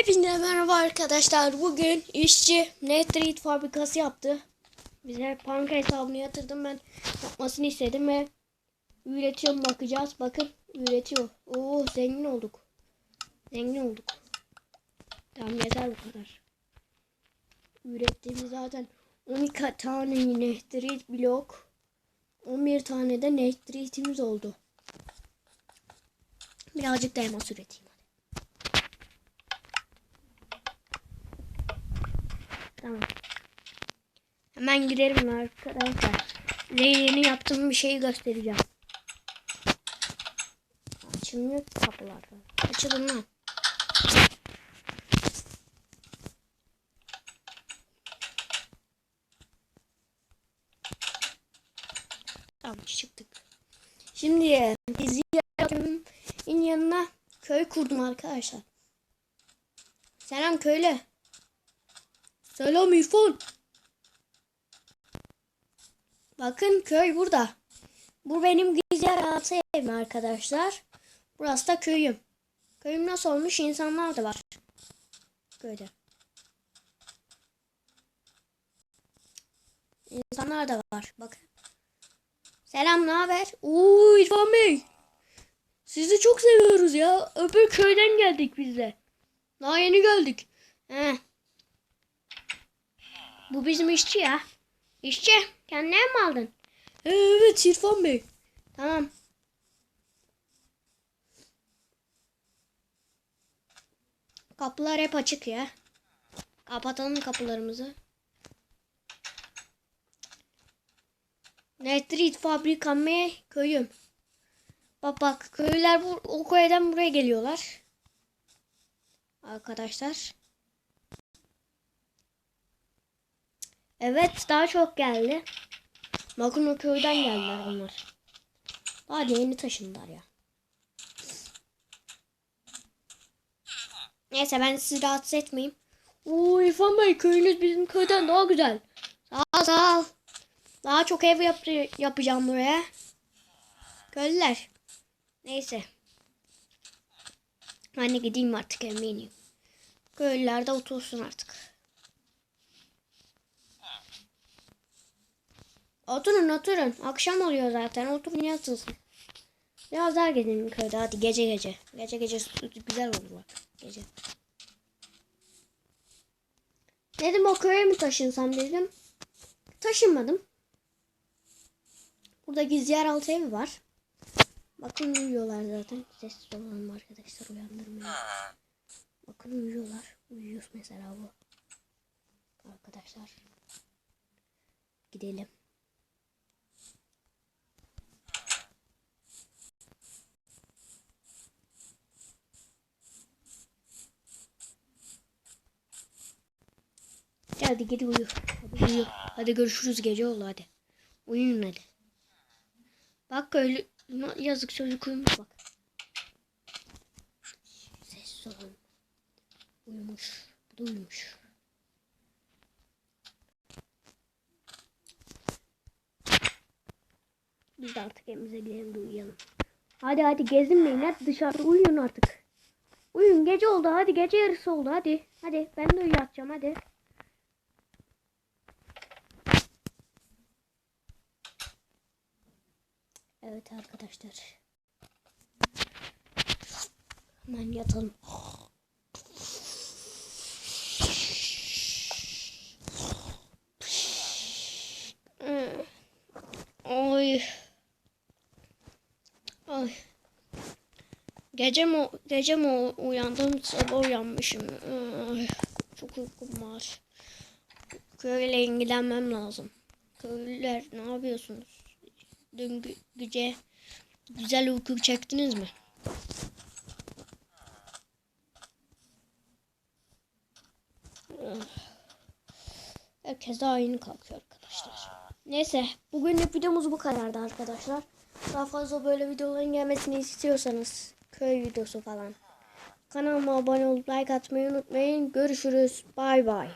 Hepinize merhaba arkadaşlar. Bugün işçi Netreat fabrikası yaptı. Bize banka hesabını yatırdım ben. Yapmasını istedim ve üretiyor bakacağız. Bakın üretiyor. Oo zengin olduk. Zengin olduk. Tamam yeter bu kadar. Ürettiğimiz zaten 12 tane Netreat blok. 11 tane de Netreat'imiz oldu. Birazcık da elmas üreteyim. Tamam. Hemen gidelim arkadaşlar. Size yaptığım bir şeyi göstereceğim. Açılmıyor kapılar. Açılın lan. Tamam çıktık. Şimdi yaptığımın yanına köy kurdum arkadaşlar. Selam köylü. Selam İrfan. Bakın köy burada. Bu benim altı evim arkadaşlar. Burası da köyüm. Köyüm nasıl olmuş? İnsanlar da var. Köyde. İnsanlar da var. Bakın. Selam, ne haber? Oo İrfan Bey. Sizi çok seviyoruz ya. Öbür köyden geldik biz de. Daha yeni geldik. He. Bu bizim işçi ya. İşçi kendine mi aldın? Evet İrfan Bey. Tamam. Kapılar hep açık ya. Kapatalım kapılarımızı. Netrit fabrikam ve köyüm. Bak bak köylüler bu, o köyden buraya geliyorlar. Arkadaşlar. Evet daha çok geldi. Bakın o köyden geldiler bunlar. Daha yeni taşındılar ya. Neyse ben sizi rahatsız etmeyeyim. Oo İrfan Bey köyünüz bizim köyden daha güzel. Sağ ol sağ ol. Daha çok ev yap yapacağım buraya. Köylüler. Neyse. Ben de gideyim artık eminim. Köylüler de otursun artık. Oturun oturun. Akşam oluyor zaten. Oturun yatılsın. Biraz daha gidelim köyde. Hadi gece gece. Gece gece güzel olur bak. Gece. Dedim o köye mi taşınsam dedim. Taşınmadım. Burada gizli yeraltı evi var. Bakın uyuyorlar zaten. Sessiz olalım arkadaşlar uyandırmayın. Bakın uyuyorlar. Uyuyoruz mesela bu. Arkadaşlar. Gidelim. Hadi git uyu. Hadi uyu. Hadi görüşürüz gece oldu hadi. Uyuyun hadi. Bak öyle yazık çocuk uyumuş bak. Sessiz olun. Uyumuş. Bu da uyumuş. Biz de artık evimize gidelim de uyuyalım. Hadi hadi gezinmeyin hadi dışarıda uyuyun artık. Uyuyun gece oldu hadi gece yarısı oldu hadi. Hadi ben de uyuyacağım hadi. Evet arkadaşlar. Hemen yatalım. Ay. Ay. Gece mi gece mi uyandım sabah uyanmışım. Ay. Çok uykum var. Köyle ilgilenmem lazım. Köylüler ne yapıyorsunuz? Dün gü- gece güzel uyku çektiniz mi? Ah. Herkes daha yeni kalkıyor arkadaşlar. Neyse bugünlük videomuz bu kadardı arkadaşlar. Daha fazla böyle videoların gelmesini istiyorsanız köy videosu falan. Kanalıma abone olup like atmayı unutmayın. Görüşürüz. Bay bay.